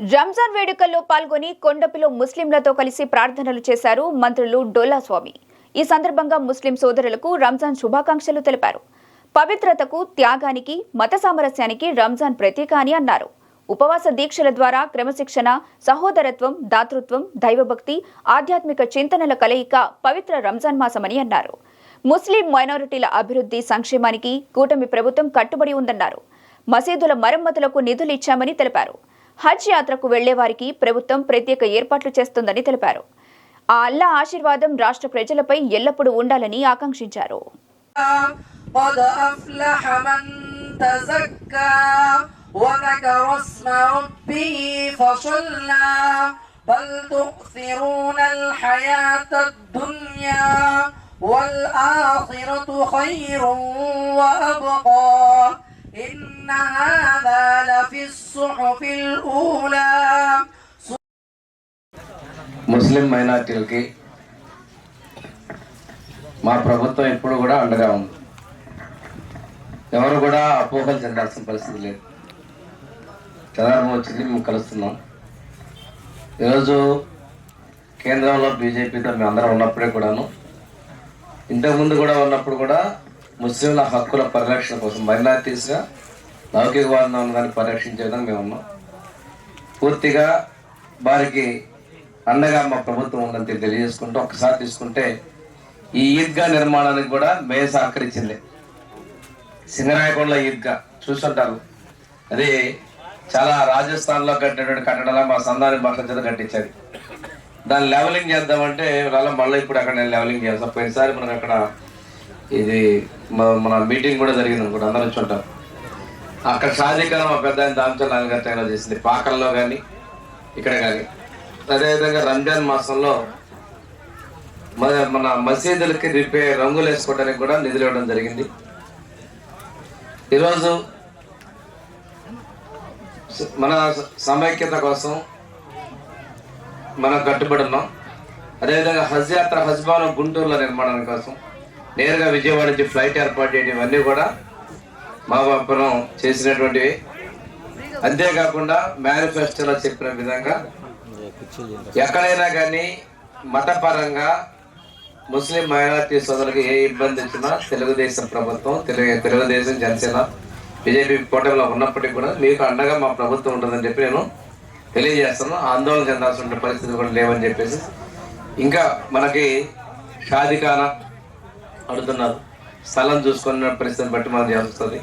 రంజాన్ వేడుకల్లో పాల్గొని కొండపిలో ముస్లింలతో కలిసి ప్రార్థనలు చేశారు మంత్రులు డోలా స్వామి. ఈ సందర్భంగా ముస్లిం సోదరులకు రంజాన్ శుభాకాంక్షలు తెలిపారు. పవిత్రతకు త్యాగానికి మత సామరస్యానికి రంజాన్ ప్రతీక అని అన్నారు. ఉపవాస దీక్షల ద్వారా క్రమశిక్షణ సహోదరత్వం దాతృత్వం దైవభక్తి ఆధ్యాత్మిక చింతనల కలయిక పవిత్ర రంజాన్ మాసమని అన్నారు. ముస్లిం మైనారిటీల అభివృద్ధి సంక్షేమానికి కూటమి ప్రభుత్వం కట్టుబడి ఉందన్నారు. మసీదుల మరమ్మతులకు నిధులు ఇచ్చామని తెలిపారు. హజ్ యాత్రకు వెళ్లే వారికి ప్రభుత్వం ప్రత్యేక ఏర్పాట్లు చేస్తుందని తెలిపారు ఆ అల్లా ఆశీర్వాదం రాష్ట్ర ప్రజలపై ఎల్లప్పుడూ ఉండాలని ఆకాంక్షించారు قد أفلح من تزكى وذكر اسم ربه فصلى بل تؤثرون الحياة الدنيا والآخرة خير وأبقى إن هذا لفي الصحف الأولى ముస్లిం మైనార్టీలకి మా ప్రభుత్వం ఎప్పుడు కూడా అండగా ఉంది ఎవరు కూడా అపోహలు చెందాల్సిన పరిస్థితి లేదు చంద్రబాబు వచ్చింది మేము కలుస్తున్నాం ఈరోజు కేంద్రంలో బీజేపీతో మేము అందరం ఉన్నప్పుడే కూడాను ఇంతకుముందు కూడా ఉన్నప్పుడు కూడా ముస్లింల హక్కుల పరిరక్షణ కోసం మైనార్టీస్గా లౌకికవాదం ఉన్నదాన్ని పరిరక్షించే విధంగా మేము ఉన్నాం. పూర్తిగా వారికి అండగా మా ప్రభుత్వం ఉందని తెలియజేసుకుంటూ ఒకసారి తీసుకుంటే ఈ ఈద్గా నిర్మాణానికి కూడా మే సహకరించింది. సింగరాయకొండల ఈద్గా చూస్తుంటారు. అది చాలా రాజస్థాన్లో కట్టినటువంటి కట్టడాల మా సందాని భాష చేత కట్టించారు. దాన్ని లెవలింగ్ చేద్దామంటే వాళ్ళ మళ్ళీ ఇప్పుడు అక్కడ నేను లెవలింగ్ చేస్తాను పోయినసారి మనకు అక్కడ ఇది మన మీటింగ్ కూడా జరిగింది అనుకుంటా. అందరూ వచ్చి ఉంటారు. అక్కడ షాదీకాలం మా పెద్ద ఆయన దామచల్ చేసింది. పాకల్లో కానీ ఇక్కడ కానీ అదేవిధంగా రంజాన్ మాసంలో మన మన మసీదులకి రిపే రంగులు వేసుకోవడానికి కూడా నిధులు ఇవ్వడం జరిగింది. ఈరోజు మన సమైక్యత కోసం మనం కట్టుబడి ఉన్నాం. అదేవిధంగా హజ్ యాత్ర హజ్ భవనం గుంటూరులో నిర్మాణం కోసం నేరుగా విజయవాడ నుంచి ఫ్లైట్ ఏర్పాటు చేయడం ఇవన్నీ కూడా మా వ్యాపారం చేసినటువంటివి. అంతేకాకుండా మేనిఫెస్టోలో చెప్పిన విధంగా ఎక్కడైనా కానీ మతపరంగా ముస్లిం మైనార్టీ సోదరులకు ఏ ఇబ్బంది వచ్చినా తెలుగుదేశం ప్రభుత్వం తెలుగు తెలుగుదేశం జనసేన బీజేపీ కూటమిలో ఉన్నప్పటికీ కూడా మీకు అండగా మా ప్రభుత్వం ఉంటుందని చెప్పి నేను తెలియజేస్తున్నాను. ఆందోళన చెందాల్సిన పరిస్థితి కూడా లేవని చెప్పేసి. ఇంకా మనకి షాదికాన అడుగుతున్నారు. స్థలం చూసుకున్న పరిస్థితిని బట్టి మనం చేస్తుంది